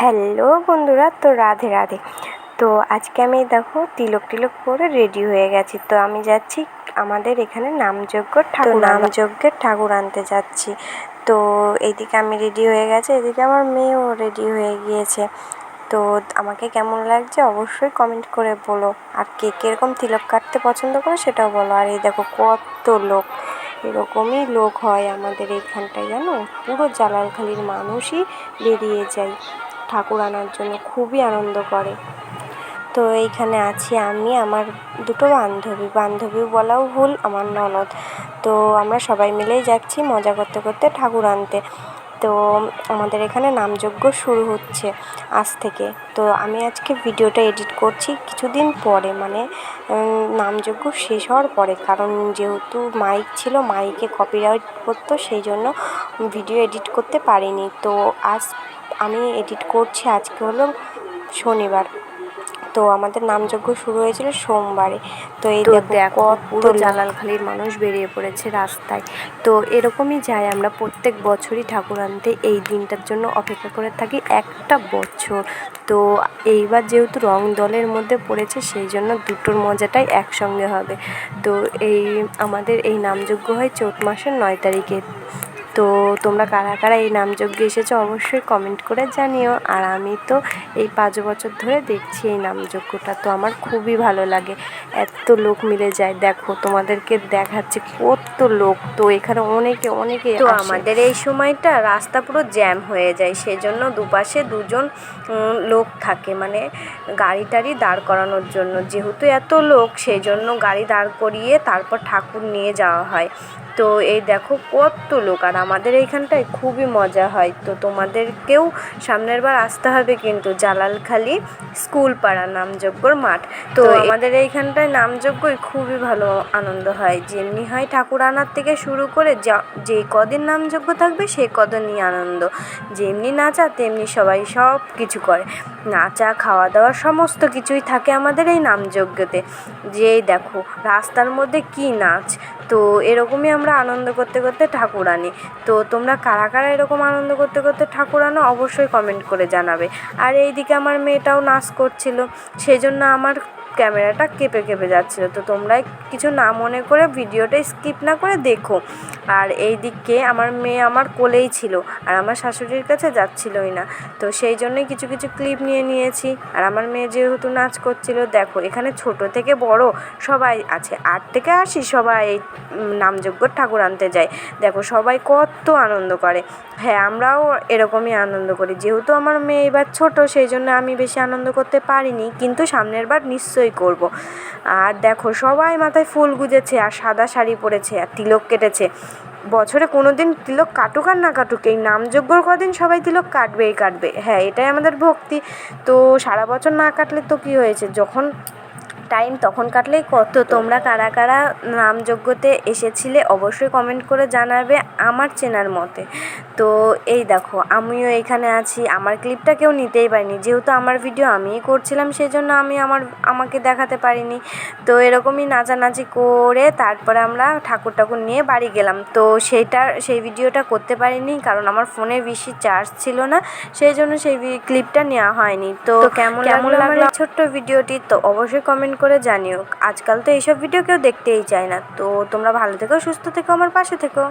Hello বন্ধুরা, তো রাধে রাধে। তো আজকে আমি দেখো তিলক টিলক করে রেডি হয়ে গেছি। তো আমি যাচ্ছি আমাদের এখানে নামযজ্ঞ ঠাকুর নামযজ্ঞের ঠাকুর আনতে যাচ্ছি। তো এইদিকে আমি রেডি হয়ে গেছি, এদিকে আমার মেয়েও রেডি হয়ে গিয়েছে। তো আমাকে কেমন লাগছে অবশ্যই কমেন্ট করে বলো। আর কে কীরকম তিলক কাটতে পছন্দ করো সেটাও বলো। আর এই দেখো কত লোক, এরকমই লোক হয় আমাদের এইখানটায় জানো? পুরো জালালখালির মানুষই বেরিয়ে যায়। ঠাকুর আনার জন্য খুবই আনন্দ করে। তো এইখানে আছি আমি, আমার দুটো বান্ধবী। বান্ধবী বলাও ভুল, আমার ননদ। তো আমরা সবাই মিলেই যাচ্ছি মজা করতে করতে ঠাকুর আনতে। তো আমাদের এখানে নামযজ্ঞ শুরু হচ্ছে আজ থেকে। তো আমি আজকে ভিডিওটা এডিট করছি কিছুদিন পরে মানে নামযজ্ঞ শেষ হওয়ার পরে। কারণ যেহেতু মাইক ছিল, মাইকে কপিরাইট করতো সেই জন্য ভিডিও এডিট করতে পারিনি। তো আজ আমি এডিট করছি আজকে হলো শনিবার। তো আমাদের নামযজ্ঞ শুরু হয়েছিল সোমবারে। তো এই দেখো পুরো জালালখালির মানুষ বেরিয়ে পড়েছে রাস্তায়। তো এরকমই যাই আমরা প্রত্যেক বছরই ঠাকুর আনতে এই দিনটার জন্য অপেক্ষা করে থাকি একটা বছর। তো এইবার যেহেতু রং দলের মধ্যে পড়েছে সেই জন্য দুটোর মজাটাই একসঙ্গে হবে। তো এই আমাদের এই নামযজ্ঞ হয় চৈত মাসের নয় তারিখে। তো তোমরা কারা কারা এই নামযজ্ঞে এসেছ অবশ্যই কমেন্ট করে জানিও। আর আমি তো এই পাঁচ বছর ধরে দেখছি এই নামযজ্ঞটা তো আমার খুবই ভালো লাগে। এত লোক মিলে যায়। দেখো তোমাদেরকে দেখাচ্ছে কত লোক। তো এখানে অনেকে অনেকে তো আমাদের এই সময়টা রাস্তা পুরো জ্যাম হয়ে যায়। সেই জন্য দুপাশে দুজন লোক থাকে। মানে গাড়ি টাড়ি দাঁড় করানোর জন্য। যেহেতু এত লোক সেই জন্য গাড়ি দাঁড় করিয়ে তারপর ঠাকুর নিয়ে যাওয়া হয়। তো এই দেখো কত লোক আর আমাদের এইখানটায় খুবই মজা হয়। তো তোমাদেরকেও সামনের বার আসতে হবে কিন্তু জালালখালি স্কুল পাড়া নামযজ্ঞর মাঠ। তো আমাদের এইখানটায় নামযজ্ঞই খুবই ভালো আনন্দ হয়। যেমনি হয় ঠাকুর আনার থেকে শুরু করে যা যে কদিন নামযজ্ঞ থাকবে সেই কদিনই আনন্দ। যেমনি নাচা তেমনি সবাই সব কিছু করে। নাচা খাওয়া দাওয়া সমস্ত কিছুই থাকে আমাদের এই নামযজ্ঞতে। যেই দেখো রাস্তার মধ্যে কী নাচ তো এরকমই আমরা আনন্দ করতে করতে ঠাকুর আনি। তো তোমরা কারা কারা এরকম আনন্দ করতে করতে ঠাকুর আনো অবশ্যই কমেন্ট করে জানাবে। আর এইদিকে আমার মেয়েটাও নাচ করছিল সেই জন্য আমার ক্যামেরাটা কেঁপে কেঁপে যাচ্ছিল। তো তোমরা কিছু না মনে করে ভিডিওটা স্কিপ না করে দেখো। আর এই দিকে আমার মেয়ে আমার কোলেই ছিল আর আমার শাশুড়ির কাছে যাচ্ছিলই না। তো সেই জন্যই কিছু কিছু ক্লিপ নিয়ে নিয়েছি। আর আমার মেয়ে যেহেতু নাচ করছিল, দেখো এখানে ছোট থেকে বড় সবাই আছে। আট থেকে আসি সবাই এই নামযজ্ঞ ঠাকুর আনতে যায়। দেখো সবাই কত আনন্দ করে। হ্যাঁ আমরাও এরকমই আনন্দ করি। যেহেতু আমার মেয়ে এবার ছোটো, সেই জন্য আমি বেশি আনন্দ করতে পারিনি। কিন্তু সামনের বার নিশ্চয়ই করব। আর দেখো, সবাই মাথায় ফুল গুজেছে, আর সাদা শাড়ি পরেছে, আর তিলক কেটেছে। বছরে কোনো দিন তিলক কাটুক আর না কাটুক, এই নামযজ্ঞর কদিন সবাই তিলক কাটবেই কাটবে। হ্যাঁ এটাই আমাদের ভক্তি। তো সারা বছর না কাটলে তো কী হয়েছে? যখন টাইম তখন কাটলেই কত তোমরা কারা কারা নামযজ্ঞতে এসেছিলে অবশ্যই কমেন্ট করে জানাবে আমার চেনার মতে। তো এই দেখো আমিও এখানে আছি আমার ক্লিপটা কেউ নিতেই পারিনি। যেহেতু আমার ভিডিও আমিই করছিলাম সেই জন্য আমি আমার আমাকে দেখাতে পারিনি। তো এরকমই নাচানাচি করে তারপরে আমরা ঠাকুর ঠাকুর নিয়ে বাড়ি গেলাম। তো সেইটা সেই ভিডিওটা করতে পারিনি কারণ আমার ফোনে বেশি চার্জ ছিল না সেই জন্য সেই ক্লিপটা নেওয়া হয়নি। তো কেমন কেমন লাগল ছোট্ট ভিডিওটি তো অবশ্যই কমেন্ট করে জানিও। আজকাল তো এইসব ভিডিও কেউ দেখতেই চায় না। তো তোমরা ভালো থেকো, সুস্থ থেকো, আমার পাশে থেকো।